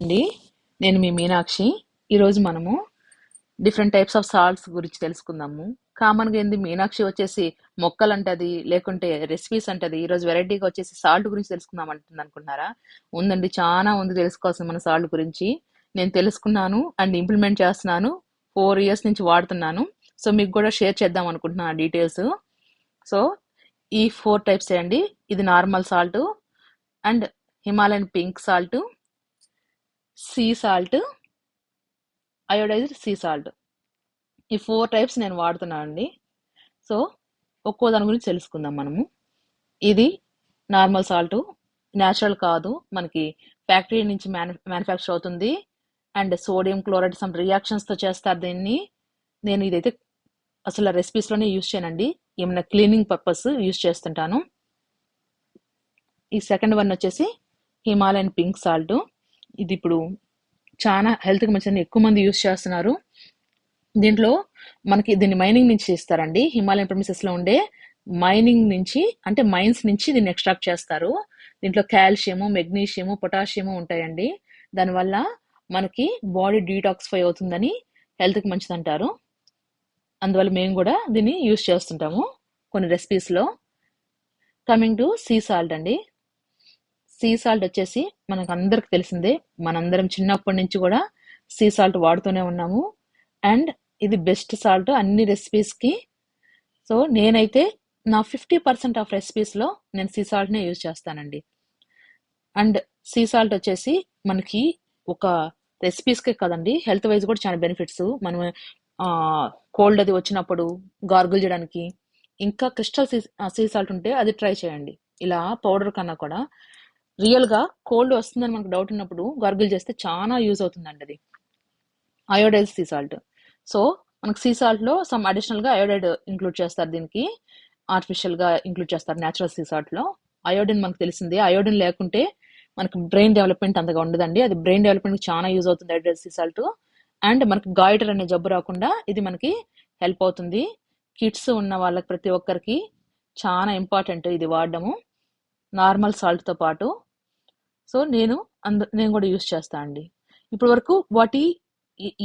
అండి. నేను మీ మీనాక్షి. ఈరోజు మనము డిఫరెంట్ టైప్స్ ఆఫ్ సాల్ట్స్ గురించి తెలుసుకుందాము. కామన్గా ఏంది మీనాక్షి వచ్చేసి మొక్కలు అంటది లేకుంటే రెసిపీస్ అంటది. ఈరోజు వెరైటీగా వచ్చేసి సాల్ట్ గురించి తెలుసుకుందాం అంటుంది అనుకుంటున్నారా ఉందండి చాలా ఉంది తెలుసుకోవాల్సింది మన సాల్ట్ గురించి. నేను తెలుసుకున్నాను అండ్ ఇంప్లిమెంట్ చేస్తున్నాను. ఫోర్ ఇయర్స్ నుంచి వాడుతున్నాను. సో మీకు కూడా షేర్ చేద్దాం అనుకుంటున్నాను ఆ డీటెయిల్స్. సో ఈ ఫోర్ టైప్స్ అండి. ఇది normal salt and Himalayan pink salt. Sea salt iodised sea salt ఈ ఫోర్ టైప్స్ నేను వాడుతున్నాను అండి. సో ఒక్కో దాని గురించి తెలుసుకుందాం మనము. ఇది నార్మల్ సాల్ట్ న్యాచురల్ కాదు. మనకి ఫ్యాక్టరీ నుంచి మ్యాను మ్యానుఫ్యాక్చర్ అవుతుంది. అండ్ సోడియం క్లోరైడ్ సమ్ రియాక్షన్స్తో చేస్తారు దీన్ని. నేను ఇదైతే అసలు రెసిపీస్లోనే యూజ్ చేయనండి. ఏమైనా క్లీనింగ్ పర్పస్ యూజ్ చేస్తుంటాను. ఈ సెకండ్ వన్ వచ్చేసి హిమాలయన్ పింక్ సాల్ట్ ఇది ఇప్పుడు చాలా హెల్త్కి మంచిదని ఎక్కువ మంది యూజ్ చేస్తున్నారు. దీంట్లో మనకి దీన్ని మైనింగ్ నుంచి చేస్తారండి. హిమాలయన్ ప్రమిసెస్లో ఉండే మైనింగ్ నుంచి అంటే మైన్స్ నుంచి దీన్ని ఎక్స్ట్రాక్ట్ చేస్తారు. దీంట్లో కాల్షియము మెగ్నీషియము పొటాషియము ఉంటాయండి. దానివల్ల మనకి బాడీ డీటాక్సిఫై అవుతుందని హెల్త్కి మంచిది అంటారు అందువల్ల మేము కూడా దీన్ని యూస్ చేస్తుంటాము కొన్ని రెసిపీస్లో. కమింగ్ టు సీ సాల్ట్ అండి. సీ సాల్ట్ వచ్చేసి మనకు అందరికి తెలిసిందే. మనందరం చిన్నప్పటి నుంచి కూడా సీ సాల్ట్ వాడుతూనే ఉన్నాము. అండ్ ఇది బెస్ట్ సాల్ట్ అన్ని రెసిపీస్కి సో నేనైతే నా ఫిఫ్టీ పర్సెంట్ ఆఫ్ రెసిపీస్లో నేను సీ సాల్ట్నే యూజ్ చేస్తానండి. అండ్ సీ సాల్ట్ వచ్చేసి మనకి ఒక రెసిపీస్కే కదండి హెల్త్ వైజ్ కూడా చాలా బెనిఫిట్స్ మనం కోల్డ్ అది వచ్చినప్పుడు గార్గుల్ చేయడానికి ఇంకా క్రిస్టల్ సీ సీ సాల్ట్ ఉంటే అది ట్రై చేయండి. ఇలా పౌడర్ కన్నా కూడా. రియల్గా కోల్డ్ వస్తుందని మనకు డౌట్ ఉన్నప్పుడు గార్గిల్ చేస్తే చాలా యూజ్ అవుతుందండి అది. Iodize sea salt. సో మనకు సీ సాల్ట్లో సమ్ అడిషనల్గా అయోడైడ్ ఇంక్లూడ్ చేస్తారు దీనికి. ఆర్టిఫిషియల్గా ఇంక్లూడ్ చేస్తారు నేచురల్ సీ సాల్ట్లో అయోడిన్ మనకు తెలిసింది. అయోడిన్ లేకుంటే మనకు బ్రెయిన్ డెవలప్మెంట్ అంతగా ఉండదండి. అది బ్రెయిన్ డెవలప్మెంట్ చాలా యూజ్ అవుతుంది అయోడైజ్ సీ సాల్ట్. అండ్ మనకి గాయిటర్ అనే జబ్బు రాకుండా ఇది మనకి హెల్ప్ అవుతుంది. కిడ్స్ ఉన్న వాళ్ళకి ప్రతి ఒక్కరికి చాలా ఇంపార్టెంట్ ఇది వాడడము. నార్మల్ సాల్ట్తో పాటు సో నేను అంద నేను కూడా యూస్ చేస్తా అండి. ఇప్పటి వరకు వాటి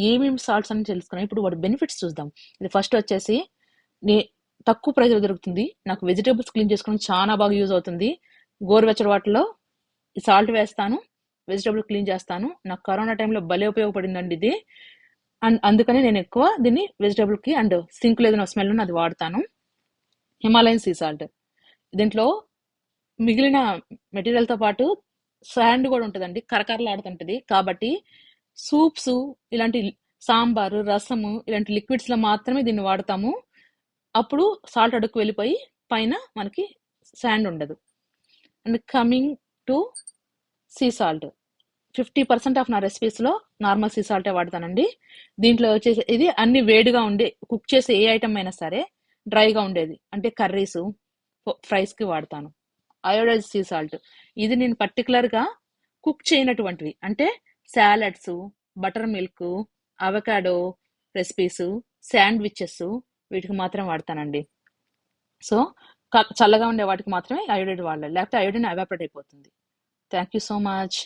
ఏమేమి సాల్ట్స్ అని తెలుసుకున్నాం ఇప్పుడు వాటి బెనిఫిట్స్ చూద్దాం. ఇది ఫస్ట్ వచ్చేసి నే తక్కువ ప్రైస్ దొరుకుతుంది. నాకు వెజిటేబుల్స్ క్లీన్ చేసుకోవడం చాలా బాగా యూజ్ అవుతుంది. గోరువెచ్చడి వాటిలో ఈ సాల్ట్ వేస్తాను వెజిటేబుల్ క్లీన్ చేస్తాను. నాకు కరోనా టైంలో భలే ఉపయోగపడిందండి ఇది. అండ్ అందుకని నేను ఎక్కువ దీన్ని వెజిటేబుల్కి అండ్ సింక్ ఏదైనా స్మెల్ అది వాడతాను. Himalayan sea salt. దీంట్లో మిగిలిన మెటీరియల్తో పాటు శాండ్ కూడా ఉంటుందండి. కరకరలాడుతుంటది. కాబట్టి సూప్స్ ఇలాంటి సాంబారు రసము ఇలాంటి లిక్విడ్స్లో మాత్రమే దీన్ని వాడతాము. అప్పుడు సాల్ట్ అడుగు వెళ్ళిపోయి పైన మనకి శాండ్ ఉండదు. And coming to sea salt. Fifty percent of నా రెసిపీస్లో నార్మల్ సీ సాల్టే వాడతానండి. దీంట్లో వచ్చేసి ఇది అన్ని వేడిగా ఉండే కుక్ చేసే ఏ ఐటమ్ అయినా సరే డ్రైగా ఉండేది. అంటే కర్రీస్ ఫ్రైస్కి వాడతాను. Iodise sea salt. ఇది నేను పర్టికులర్గా కుక్ చేయనటువంటివి. అంటే salads butter milk avocado recipes sandwiches వీటికి మాత్రం వాడతానండి. సో చల్లగా ఉండే వాటికి మాత్రమే అయోడైడ్ వాడాలి. లేకపోతే అయోడిన్ ఎవాపరేట్ అయిపోతుంది. Thank you so much